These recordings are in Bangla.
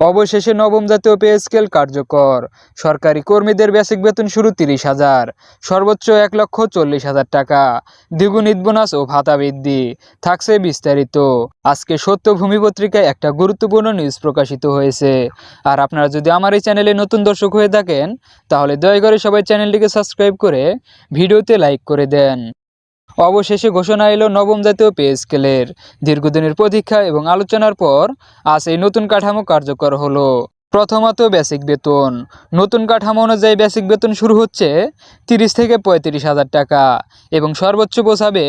অবশেষে নবম জাতীয় পে স্কেল কার্যকর। সরকারি কর্মীদের বেসিক বেতন শুরু তিরিশ হাজার, সর্বোচ্চ এক লক্ষ চল্লিশ হাজার টাকা। দ্বিগুণ বোনাস ও ভাতা বৃদ্ধি, থাকছে বিস্তারিত। আজকে সত্য ভূমি পত্রিকায় একটা গুরুত্বপূর্ণ নিউজ প্রকাশিত হয়েছে। আর আপনারা যদি আমার এই চ্যানেলে নতুন দর্শক হয়ে থাকেন, তাহলে দয়া করে সবাই চ্যানেলটিকে সাবস্ক্রাইব করে ভিডিওতে লাইক করে দেন। অবশেষে ঘোষণা এলো নবম জাতীয় পে স্কেলের। দীর্ঘদিনের প্রতীক্ষা এবং আলোচনার পর আজ এই নতুন কাঠামো কার্যকর হলো। প্রথমত বেসিক বেতন। নতুন কাঠামো অনুযায়ী বেসিক বেতন শুরু হচ্ছে তিরিশ থেকে পঁয়ত্রিশ হাজার টাকা এবং সর্বোচ্চ পৌঁছাবে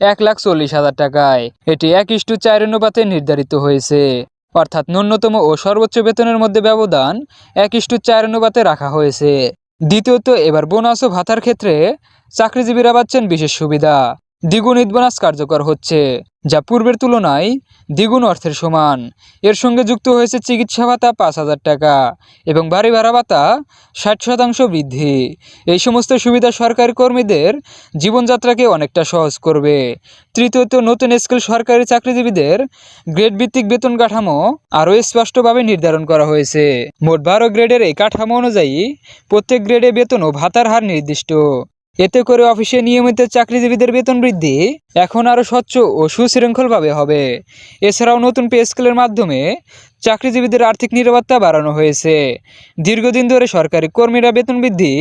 এক লাখ চল্লিশ হাজার টাকায়। এটি এক ইস্টু চার অনুপাতে নির্ধারিত হয়েছে। অর্থাৎ ন্যূনতম ও সর্বোচ্চ বেতনের মধ্যে ব্যবধান এক ইস্টু চার অনুপাতে রাখা হয়েছে। দ্বিতীয়ত এবার বোনাস ও ভাতার ক্ষেত্রে চাকরিজীবীরা পাচ্ছেন বিশেষ সুবিধা। দ্বিগুণ ঈদ বোনাস কার্যকর হচ্ছে, যা পূর্বের তুলনায় দ্বিগুণ অর্থের সমান। এর সঙ্গে যুক্ত হয়েছে চিকিৎসা ভাতা পাঁচ হাজার টাকা এবং বাড়ি ভাড়া ভাতা ষাট শতাংশ বৃদ্ধি। এই সমস্ত সুবিধা সরকারি কর্মীদের জীবনযাত্রাকে অনেকটা সহজ করবে। তৃতীয়ত, নতুন স্কেল সরকারি চাকরিজীবীদের গ্রেড ভিত্তিক বেতন কাঠামো আরও স্পষ্টভাবে নির্ধারণ করা হয়েছে। মোট বারো গ্রেডের এই কাঠামো অনুযায়ী প্রত্যেক গ্রেডে বেতন ও ভাতার হার নির্দিষ্ট। এতে করে অফিসে নিয়মিত চাকরিজীবীদের বেতন বৃদ্ধি এখন আরও স্বচ্ছ ও সুশৃঙ্খলভাবে হবে। এছাড়াও নতুন পে স্কেলের মাধ্যমে চাকরিজীবীদের আর্থিক নিরাপত্তা বাড়ানো হয়েছে। দীর্ঘদিন ধরে সরকারি কর্মীরা বেতন বৃদ্ধি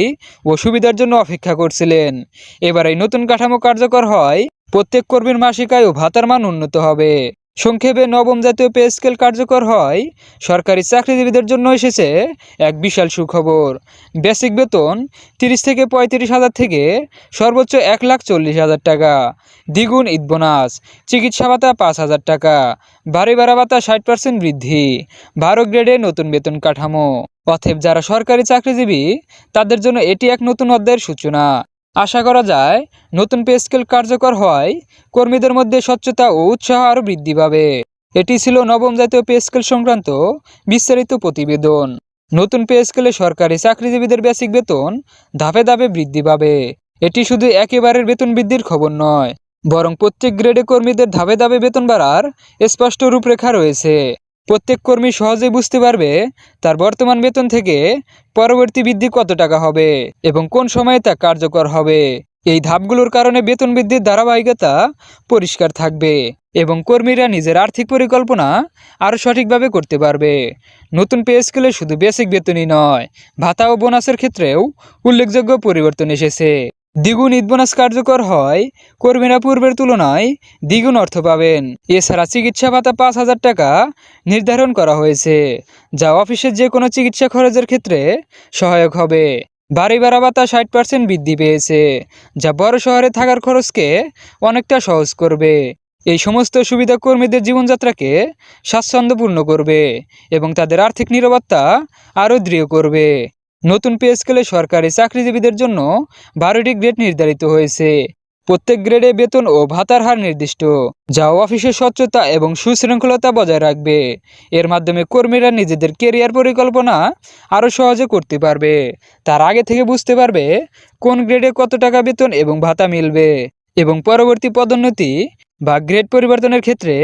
ও সুবিধার জন্য অপেক্ষা করছিলেন। এবার এই নতুন কাঠামো কার্যকর হয়, প্রত্যেক কর্মীর মাসিক আয় ও ভাতার মান উন্নত হবে। সংক্ষেপে নবম জাতীয় পে স্কেল কার্যকর হয়। সরকারি চাকরিজীবীদের জন্য এসেছে এক বিশাল সুখবর। বেসিক বেতন তিরিশ থেকে পঁয়ত্রিশ হাজার থেকে সর্বোচ্চ এক লাখ চল্লিশ হাজার টাকা। দ্বিগুণ ঈদ বোনাস, চিকিৎসা ভাতা পাঁচ হাজার টাকা। বাড়ি ভাড়া ভাতা ষাট পার্সেন্ট বৃদ্ধি। বারো গ্রেডে নতুন বেতন কাঠামো। অথব যারা সরকারি চাকরিজীবী, তাদের জন্য এটি এক নতুন অধ্যায়ের সূচনা। আশা করা যায়, নতুন পে স্কেল কার্যকর হয় কর্মীদের মধ্যে স্বচ্ছতা ও উৎসাহ আরও বৃদ্ধি পাবে। এটি ছিল নবম জাতীয় পে স্কেল সংক্রান্ত বিস্তারিত প্রতিবেদন। নতুন পে স্কেলে সরকারি চাকরিজীবীদের বেসিক বেতন ধাপে ধাপে বৃদ্ধি পাবে। এটি শুধু একেবারের বেতন বৃদ্ধির খবর নয়, বরং প্রত্যেক গ্রেডে কর্মীদের ধাপে ধাপে বেতন বাড়ার স্পষ্ট রূপরেখা রয়েছে। প্রত্যেক কর্মী সহজেই বুঝতে পারবে তার বর্তমান বেতন থেকে পরবর্তী বৃদ্ধি কত টাকা হবে এবং কোন সময়ে তা কার্যকর হবে। এই ধাপগুলোর কারণে বেতন বৃদ্ধির ধারাবাহিকতা পরিষ্কার থাকবে এবং কর্মীরা নিজের আর্থিক পরিকল্পনা আরও সঠিকভাবে করতে পারবে। নতুন পে স্কেলে শুধু বেসিক বেতনই নয়, ভাতা ও বোনাসের ক্ষেত্রেও উল্লেখযোগ্য পরিবর্তন এসেছে। দ্বিগুণ ঈদ বোনাস কার্যকর হয় কর্মীরা পূর্বের তুলনায়, দ্বিগুণ অর্থ পাবেন। এছাড়া চিকিৎসা ভাতা পাঁচ হাজার টাকা নির্ধারণ করা হয়েছে, যা অফিসের যে কোনো চিকিৎসা খরচের ক্ষেত্রে সহায়ক হবে। বাড়ি ভাড়া ভাতা ষাট পার্সেন্ট বৃদ্ধি পেয়েছে, যা বড় শহরে থাকার খরচকে অনেকটা সহজ করবে। এই সমস্ত সুবিধা কর্মীদের জীবনযাত্রাকে স্বাচ্ছন্দ্যপূর্ণ করবে এবং তাদের আর্থিক নিরাপত্তা আরও দৃঢ় করবে। নতুন পে স্কেলে সরকারি চাকরিজীবীদের জন্য বারোটি গ্রেড নির্ধারিত হয়েছে। প্রত্যেক গ্রেডে বেতন ও ভাতার হার নির্দিষ্ট, যা অফিসের স্বচ্ছতা এবং সুশৃঙ্খলতা বজায় রাখবে। এর মাধ্যমে কর্মীরা নিজেদের কেরিয়ার পরিকল্পনা আরও সহজে করতে পারবে। তার আগে থেকে বুঝতে পারবে কোন গ্রেডে কত টাকা বেতন এবং ভাতা মিলবে এবং পরবর্তী পদোন্নতি বা গ্রেড পরিবর্তনের ক্ষেত্রে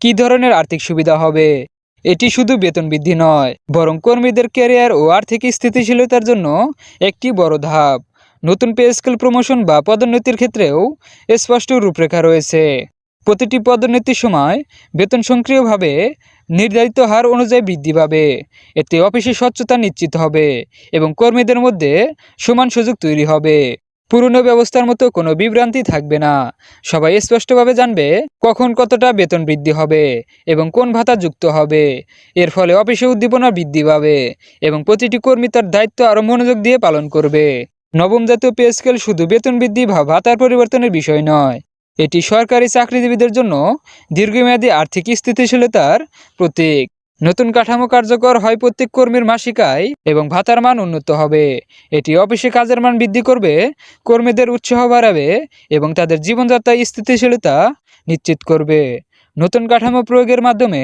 কী ধরনের আর্থিক সুবিধা হবে। এটি শুধু বেতন বৃদ্ধি নয়, বরং কর্মীদের ক্যারিয়ার ও আর্থিক স্থিতিশীলতার জন্য একটি বড় ধাপ। নতুন পে স্কেল প্রমোশন বা পদোন্নতির ক্ষেত্রেও স্পষ্ট রূপরেখা রয়েছে। প্রতিটি পদোন্নতির সময় বেতন সক্রিয়ভাবে নির্ধারিত হার অনুযায়ী বৃদ্ধি পাবে। এতে অফিসে স্বচ্ছতা নিশ্চিত হবে এবং কর্মীদের মধ্যে সমান সুযোগ তৈরি হবে। পুরনো ব্যবস্থার মতো কোনো বিভ্রান্তি থাকবে না। সবাই স্পষ্টভাবে জানবে কখন কতটা বেতন বৃদ্ধি হবে এবং কোন ভাতা যুক্ত হবে। এর ফলে অফিসে উদ্দীপনা বৃদ্ধি পাবে এবং প্রতিটি কর্মী তার দায়িত্ব আরও মনোযোগ দিয়ে পালন করবে। নবম জাতীয় পে স্কেল শুধু বেতন বৃদ্ধি বা ভাতার পরিবর্তনের বিষয় নয়, এটি সরকারি চাকরিজীবীদের জন্য দীর্ঘমেয়াদী আর্থিক স্থিতিশীলতার প্রতীক। নতুন কাঠামো কার্যকর হয় প্রত্যেক কর্মীর মাসিক আয় এবং ভাতার মান উন্নত হবে। এটি অফিসে কাজের মান বৃদ্ধি করবে, কর্মীদের উৎসাহ বাড়াবে এবং তাদের জীবনযাত্রায় স্থিতিশীলতা নিশ্চিত করবে। নতুন কাঠামো প্রয়োগের মাধ্যমে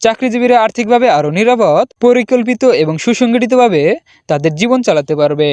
চাকরিজীবীরা আর্থিকভাবে আরও নিরাপদ, পরিকল্পিত এবং সুসংগঠিতভাবে তাদের জীবন চালাতে পারবে।